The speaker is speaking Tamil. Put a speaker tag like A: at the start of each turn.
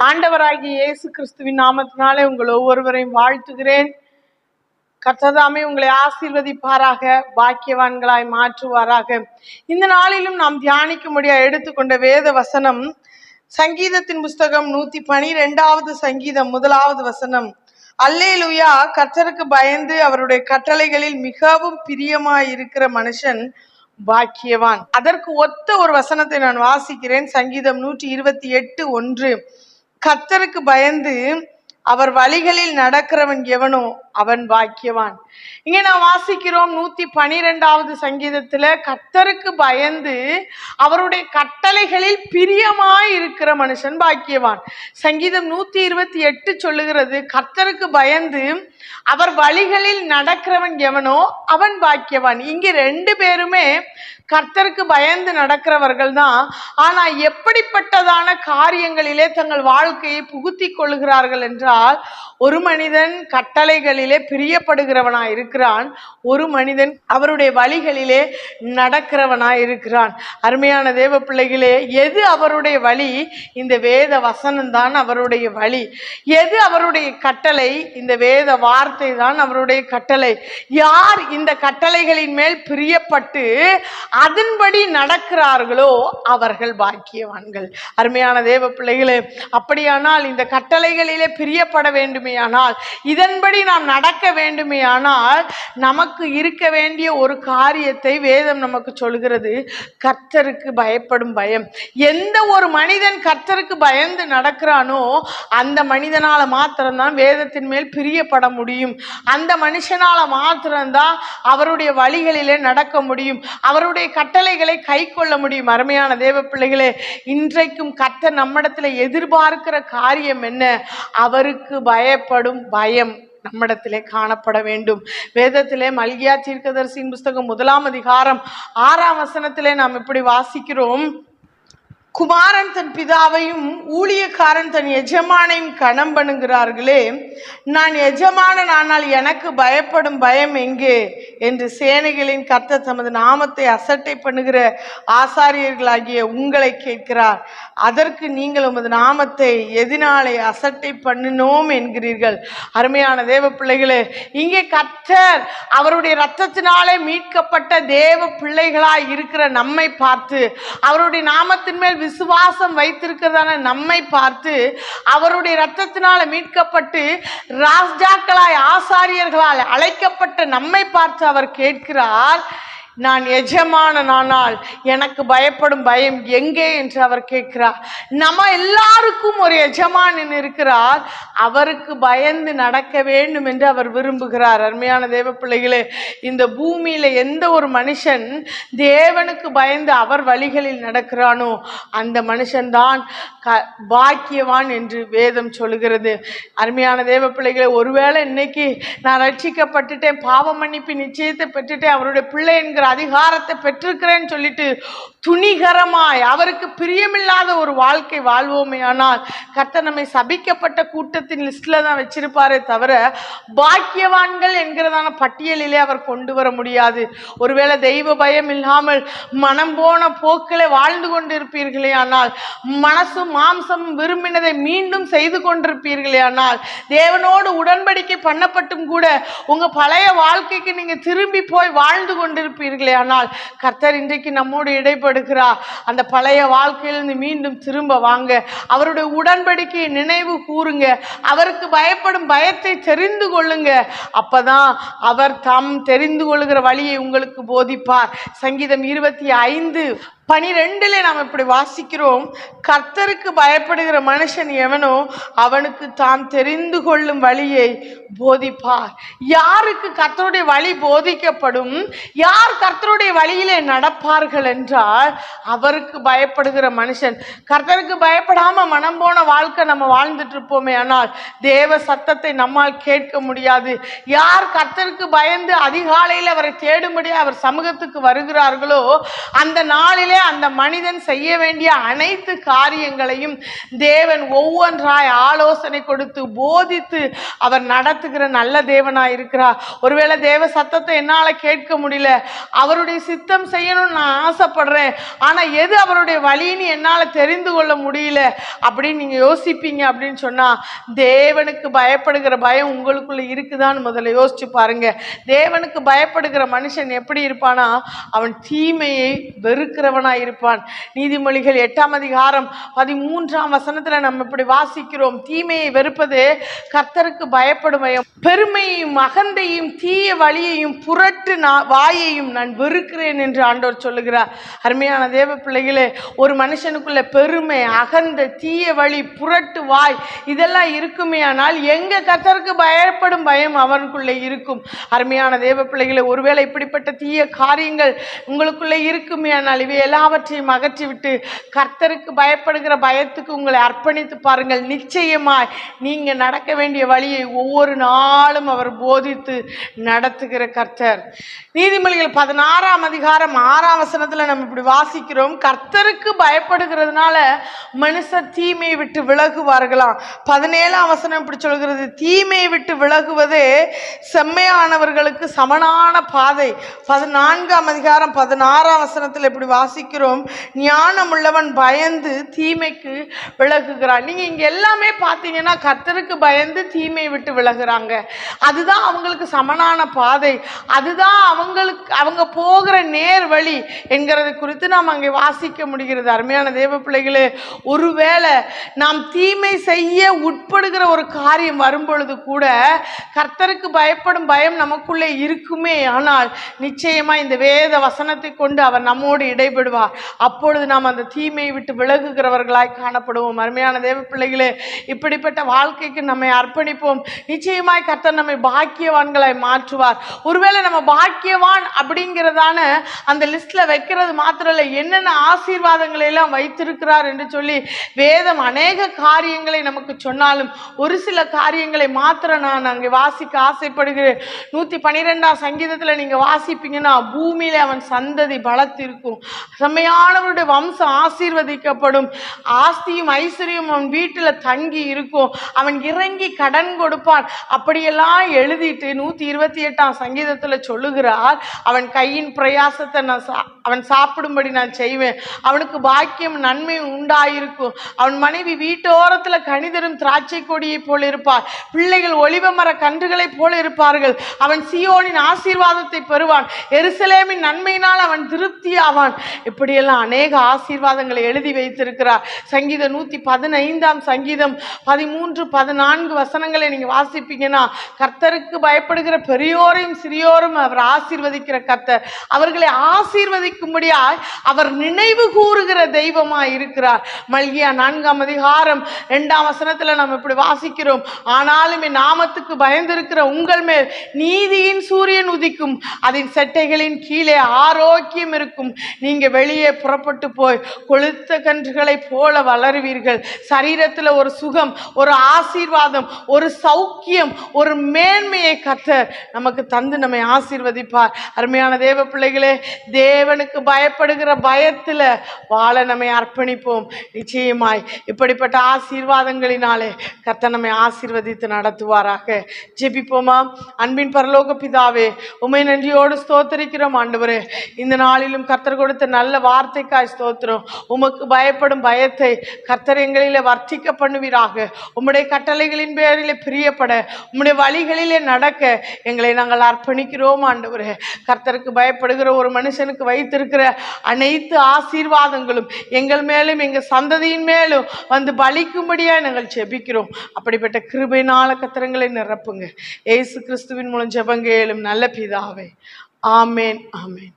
A: ஆண்டவராகிய இயேசு கிறிஸ்துவின் நாமத்தினாலே உங்கள் ஒவ்வொருவரையும் வாழ்த்துகிறேன். கர்த்ததாமே உங்களை ஆசீர்வதிப்பாராக பாக்கியவான்களாய் மாற்றுவாராக. இந்த நாளிலும் நாம் தியானிக்கும்படியா எடுத்துக்கொண்ட வேத வசனம் சங்கீதத்தின் புஸ்தகம் நூத்தி பனிரெண்டாவது சங்கீதம் முதலாவது வசனம். அல்லேலுயா கர்த்தருக்கு பயந்து அவருடைய கட்டளைகளில் மிகவும் பிரியமாய் இருக்கிற மனுஷன் பாக்கியவான். அதற்கு ஒத்த ஒரு வசனத்தை நான் வாசிக்கிறேன். சங்கீதம் நூற்றி இருபத்தி எட்டு ஒன்று. கர்த்தருக்கு பயந்து அவர் வழிகளில் நடக்கிறவன் எவனோ அவன் பாக்கியவான். இங்கே நான் வாசிக்கிறோம் நூத்தி பனிரெண்டாவது சங்கீதத்துல கர்த்தருக்கு பயந்து அவருடைய கட்டளைகளில் பிரியமாய் இருக்கிற மனுஷன் பாக்கியவான். சங்கீதம் நூத்தி இருபத்தி எட்டு சொல்லுகிறது கர்த்தருக்கு பயந்து அவர் வழிகளில் நடக்கிறவன் எவனோ அவன் பாக்கியவான். இங்கே ரெண்டு பேருமே கர்த்தருக்கு பயந்து நடக்கிறவர்கள் தான். ஆனா எப்படிப்பட்டதான காரியங்களிலே தங்கள் வாழ்க்கையை புகுத்தி கொள்கிறார்கள் என்றால் ஒரு மனிதன் கட்டளைகளில் பிரியப்படுகிறவனாய் இருக்கிறான். ஒரு மனிதன் அவருடைய வழிகளிலே நடக்கிறவனாய் இருக்கிறான். அருமையான தேவ பிள்ளைகளே எது அவருடைய வழி? இந்த வேத வசனம் தான் அவருடைய வழி. எது அவருடைய கட்டளை? இந்த வேத வார்த்தை தான் அவருடைய கட்டளை. யார் இந்த கட்டளைகளின் மேல் பிரியப்பட்டு அதன்படி நடக்கிறார்களோ அவர்கள் பாக்கியவான்கள். அருமையான தேவ பிள்ளைகளே அப்படியானால் இந்த கட்டளைகளிலே பிரியப்பட வேண்டுமேயானால் இதன்படி நாம் நடக்க வேண்டுமேயானால் நமக்கு இருக்க வேண்டிய ஒரு காரியத்தை வேதம் நமக்கு சொல்கிறது. கர்த்தருக்கு பயப்படும் பயம். எந்த ஒரு மனிதன் கர்த்தருக்கு பயந்து நடக்கிறானோ அந்த மனிதனால் மாத்திரம்தான் வேதத்தின் மேல் பிரியப்பட முடியும். அந்த மனுஷனால் மாத்திரம்தான் அவருடைய வழிகளிலே நடக்க முடியும். அவருடைய கட்டளைகளை கை கொள்ள முடியும். அருமையான தேவ பிள்ளைகளே இன்றைக்கும் கர்த்தர் நம்மிடத்தில் எதிர்பார்க்கிற காரியம் என்ன? அவருக்கு பயப்படும் பயம். நம்மிடத்திலே காணப்பட வேண்டும். வேதத்திலே மல்கியா தீர்க்கதரிசியின் புஸ்தகம் முதலாம் அதிகாரம் ஆறாம் வசனத்திலே நாம் இப்படி வாசிக்கிறோம். குமாரன் தன் பிதாவையும் ஊழியக்காரன் தன் எஜமானையும் கணம் பண்ணுகிறார்களே. நான் எஜமானன் ஆனால் எனக்கு பயப்படும் பயம் எங்கே? என்று சேனைகளின் கர்த்த தமது நாமத்தை அசட்டை பண்ணுகிற ஆசாரியர்களாகிய உங்களை கேட்கிறார். அதற்கு நீங்கள் உமது நாமத்தை எதினாலே அசட்டை பண்ணினோம் என்கிறீர்கள். அருமையான தேவ பிள்ளைகளே இங்கே கர்த்தர் அவருடைய இரத்தத்தினாலே மீட்கப்பட்ட தேவ பிள்ளைகளாய் இருக்கிற நம்மை பார்த்து அவருடைய நாமத்தின் மேல் விசுவாசம் வைத்திருக்கிறதான நம்மை பார்த்து அவருடைய இரத்தத்தினால மீட்கப்பட்டு ராஜாக்களாய் ஆசாரியர்களால் அழைக்கப்பட்ட நம்மை பார்த்து அவர் கேட்கிறார் நான் எஜமானனானால் எனக்கு பயப்படும் பயம் எங்கே என்று அவர் கேட்கிறார். நம்ம எல்லாருக்கும் ஒரு எஜமானன் இருக்கிறார். அவருக்கு பயந்து நடக்க வேண்டும் என்று அவர் விரும்புகிறார். அருமையான தேவ பிள்ளைகளே இந்த பூமியில எந்த ஒரு மனுஷன் தேவனுக்கு பயந்து அவர் வழிகளில் நடக்கிறானோ அந்த மனுஷன்தான் க பாக்கியவான் என்று வேதம் சொல்லுகிறது. அருமையான தேவ பிள்ளைகளே ஒருவேளை இன்னைக்கு நான் ரட்சிக்கப்பட்டுட்டேன் பாவ மன்னிப்பு நிச்சயத்தை பெற்றுட்டேன் அவருடைய பிள்ளை என்கிற அதிகாரத்தை பெற்றிருக்கிறேன்னு சொல்லிட்டு துணிகரமாய் அவருக்கு பிரியமில்லாத ஒரு வாழ்க்கை வாழ்வோமே. ஆனால் கர்த்தர் நம்மை சபிக்கப்பட்ட கூட்டத்தின் லிஸ்ட்ல தான் வச்சிருப்பாரே தவிர பாக்கியவான்கள் என்கிறதான பட்டியலிலே அவர் கொண்டு வர முடியாது. ஒருவேளை தெய்வ பயம் இல்லாமல் மனம் போன போக்கிலே வாழ்ந்து கொண்டிருப்பீர்களே ஆனால் மனசும் மாம்சம் விரும்பினதை மீண்டும் செய்து கொண்டிருப்பீர்களே ஆனால் தேவனோடு உடன்படிக்கை பண்ணப்பட்டும் கூட உங்க பழைய வாழ்க்கைக்கு நீங்க திரும்பி போய் வாழ்ந்து கொண்டிருப்பீர்கள் ஆனால் கர்த்தர் இன்றைக்கு நம்மோடு இடைப்படுகிறார். அந்த பழைய வாழ்க்கையிலிருந்து மீண்டும் திரும்ப வாங்க. அவருடைய உடன்படிக்கையை நினைவு கூறுங்க. அவருக்கு பயப்படும் பயத்தை தெரிந்து கொள்ளுங்க. அப்பதான் அவர் தம் தெரிந்து கொள்ளுகிற வழியை உங்களுக்கு போதிப்பார். சங்கீதம் இருபத்தி ஐந்து பனிரெண்டுல நாம் இப்படி வாசிக்கிறோம் கர்த்தருக்கு பயப்படுகிற மனுஷன் எவனோ அவனுக்கு தான் தெரிந்து கொள்ளும் வழியை போதிப்பார். யாருக்கு கர்த்தருடைய வழி போதிக்கப்படும் யார் கர்த்தருடைய வழியிலே நடப்பார்கள் என்றால் அவருக்கு பயப்படுகிற மனுஷன். கர்த்தருக்கு பயப்படாம மனம் போன வாழ்க்கை நம்ம வாழ்ந்துட்டு இருப்போமே ஆனால் தேவ சத்தத்தை நம்மால் கேட்க முடியாது. யார் கர்த்தருக்கு பயந்து அதிகாலையில் அவரை தேடும்படி அவர் சமூகத்துக்கு வருகிறார்களோ அந்த நாளிலே அந்த மனிதன் செய்ய வேண்டிய அனைத்து காரியங்களையும் தேவன் ஒவ்வொன்றாய் ஆலோசனை கொடுத்து போதித்து அவர் நடத்துகிற நல்ல தேவனாக இருக்கிறார். ஒருவேளை தேவ சத்தத்தை என்னால கேட்க முடியல. அவருடைய சித்தம் செய்யணும்னு நான் ஆசைப்படுறேன். ஆனா எது அவருடைய வழின்னு என்னால தெரிந்து கொள்ள முடியல அப்படின்னு நீங்க யோசிப்பீங்க அப்படின்னு சொன்னா தேவனுக்கு பயப்படுகிற பயம் உங்களுக்குள்ள இருக்குதான்னு முதல்ல யோசிச்சு பாருங்க. தேவனுக்கு பயப்படுகிற மனுஷன் எப்படி இருப்பானா? அவன் தீமையை வெறுக்கிறவனா இருப்பான் நீதிமொழிகள் எட்டாம் அதிகாரம் பதிமூன்றாம் வசனத்துல நம்ம இப்படி வாசிக்கிறோம். தீமையை வெறுப்பது கர்த்தருக்கு பயப்படும் பயம் அகந்தையும் தீய வழியையும் புரட்டு நான் வாயையும் நான் வெறுக்கிறேன் என்று ஆண்டவர் சொல்லுகிறார். அருமையான தேவ பிள்ளைகளே ஒரு மனுஷனுக்குள்ள பெருமை அகந்த தீய வழி புரட்டு வாய் இதெல்லாம் இருக்குமே ஆனால் எங்க கர்த்தருக்கு பயப்படும் பயம் அவனுக்குள்ளே இருக்கும். அருமையான தேவ பிள்ளைகளை ஒருவேளை இப்படிப்பட்ட தீய காரியங்கள் உங்களுக்குள்ளே இருக்குமே ஆனால் இவையெல்லாம் எல்லாவற்றையும் அகற்றிவிட்டு கர்த்தருக்கு பயப்படுகிற பயத்துக்கு உங்களை அர்ப்பணித்து பாருங்கள். நிச்சயமாய் நீங்கள் நடக்க வேண்டிய வழியை ஒவ்வொரு நாளும் அவர் போதித்து நடத்துகிற கர்த்தர். நீதிமொழிகள் பதினாறாம் அதிகாரம் ஆறாம் வசனத்தில் நம்ம இப்படி வாசிக்கிறோம். கர்த்தருக்கு பயப்படுகிறதுனால மனுஷர் தீமையை விட்டு விலகுவார்களாம். பதினேழாம் வசனம் இப்படி சொல்கிறது தீமையை விட்டு விலகுவதே செம்மையானவர்களுக்கு சமனான பாதை. பதினான்காம் அதிகாரம் பதினாறாம் வசனத்தில் இப்படி வாசிக்கிறோம் ஞானம் உள்ளவன் பயந்து தீமைக்கு விலகுகிறான். நீங்கள் இங்கே எல்லாமே பார்த்தீங்கன்னா கர்த்தருக்கு பயந்து தீமை விட்டு விலகுறாங்க. அதுதான் அவங்களுக்கு சமனான பாதை. அதுதான் அவங்களுக்கு அவங்க போகிற நேர் வழி என்கிறது குறித்து நாம் அங்கே வாசிக்க முடிகிறது. அருமையான தேவ பிள்ளைகளே ஒருவேளை நாம் தீமை செய்ய உட்படுகிற ஒரு காரியம் வரும்பொழுது கூட கர்த்தருக்கு பயப்படும் பயம் நமக்குள்ளே இருக்குமே. ஆனால் நிச்சயமாக இந்த வேத வசனத்தை கொண்டு அவர் நம்மோடு இடைபெடுவார். அப்பொழுது நாம் அந்த தீமையை விட்டு விலகுகிறவர்களாய் காணப்படுவோம். அருமையான தேவ பிள்ளைகளே இப்படிப்பட்ட வாழ்க்கைக்கு நம்மை அர்ப்பணிப்போம். நிச்சயமாய் கர்த்தர் நம்மை பாக்கியவான்களாய் மாற்றுவார். ஒருவேளை நம்ம பாக்கியவான் அப்படிங்கிறதான அந்த லிஸ்ட்ல வைக்கிறது மாத்திரம் இல்லை என்னென்ன ஆசீர்வாதங்களை எல்லாம் வைத்திருக்கிறார் என்று சொல்லி வேதம் அநேக காரியங்களை நமக்கு சொன்னாலும் ஒரு சில காரியங்களை மாத்திரம் நான் அங்கே வாசிக்க ஆசைப்படுகிறேன். நூத்தி பன்னிரெண்டாம் சங்கீதத்தில் நீங்க வாசிப்பீங்கன்னா பூமியில அவன் சந்ததி பலத்திருக்கும். செம்மையானவருடைய வம்சம் ஆசீர்வதிக்கப்படும். ஆஸ்தியும் ஐஸ்வர்யம் அவன் வீட்டில் தங்கி இருக்கும். அவன் இறங்கி கடன் கொடுப்பான். அப்படியெல்லாம் எழுதிட்டு நூற்றி இருபத்தி எட்டாம் சங்கீதத்தில் சொல்லுகிறார் அவன் கையின் பிரயாசத்தை நான் சா- அவன் சாப்பிடும்படி நான் செய்வேன். அவனுக்கு பாக்கியம் நன்மை உண்டாயிருக்கும். அவன் மனைவி வீட்டோரத்தில் கணிதரும் திராட்சை கொடியை போல இருப்பார் பிள்ளைகள் ஒளிவ மர கன்றுகளைப் போல இருப்பார்கள். அவன் சியோனின் ஆசீர்வாதத்தை பெறுவான். எருசலேமின் நன்மையினால் அவன் திருப்தி ஆவான் இப்படியெல்லாம் அநேக ஆசீர்வாதங்களை எழுதி வைத்திருக்கிறார். சங்கீதம் நூற்றி பதினைந்தாம் சங்கீதம் பதிமூன்று பதினான்கு வசனங்களை நீங்கள் வாசிப்பீங்கன்னா கர்த்தருக்கு பயப்படுகிற பெரியோரையும் சிறியோரும் அவர் ஆசீர்வதிக்கிற கர்த்தர். அவர்களை ஆசீர்வதிக்கும்படியாய் அவர் நினைவு கூறுகிற தெய்வமாக இருக்கிறார். மல்கியா நான்காம் அதிகாரம் ரெண்டாம் வசனத்தில் நம்ம இப்படி வாசிக்கிறோம். ஆனாலும் என் நாமத்துக்கு பயந்திருக்கிற உங்கள் மேல் நீதியின் சூரியன் உதிக்கும். அதன் செட்டைகளின் கீழே ஆரோக்கியம் இருக்கும். நீங்கள் வெளியே புறப்பட்டு போய் கொளுத்த கன்றுகளைப் போல வளருவீர்கள். சரீரத்தில் ஒரு சுகம் ஒரு ஆசீர்வாதம் ஒரு சௌக்கியம் ஒரு மேன்மையை கத்தர் நமக்கு தந்து நம்மை ஆசீர்வதிப்பார். அருமையான தேவ பிள்ளைகளே தேவனுக்கு பயப்படுகிற பயத்தில் வாழ நம்மை அர்ப்பணிப்போம். நிச்சயமாய் இப்படிப்பட்ட ஆசீர்வாதங்களினாலே கத்த நம்மை ஆசீர்வதித்து நடத்துவாராக. ஜெபிப்போமா? அன்பின் பரலோக பிதாவே உமை நன்றியோடு ஸ்தோத்தரிக்கிறோம் ஆண்டவரே. இந்த நாளிலும் கத்தர் கொடுத்த நல்ல நல்ல வார்த்தைக்காய் ஸ்தோத்திரம். உமக்கு பயப்படும் பயத்தை கர்த்தர் எங்களிலே வர்த்திக்க பண்ணுவீராக. உம்முடைய கட்டளைகளின் பேரிலே பிரியப்பட. உம்முடைய வழிகளிலே நடக்க எங்களை நாங்கள் அர்ப்பணிக்கிறோம் ஆண்டவரே. கர்த்தருக்கு பயப்படுகிற ஒரு மனுஷனுக்கு வைத்திருக்கிற அனைத்து ஆசீர்வாதங்களும் எங்கள் மேலும் எங்கள் சந்ததியின் மேலும் வந்து பலிக்கும்படியாக நாங்கள் ஜெபிக்கிறோம். அப்படிப்பட்ட கிருபைனால கத்திரங்களை நிரப்புங்க. ஏசு கிறிஸ்துவின் மூலம் ஜெபங்க ஏழும் நல்ல பிதாவே. ஆமேன் ஆமேன்.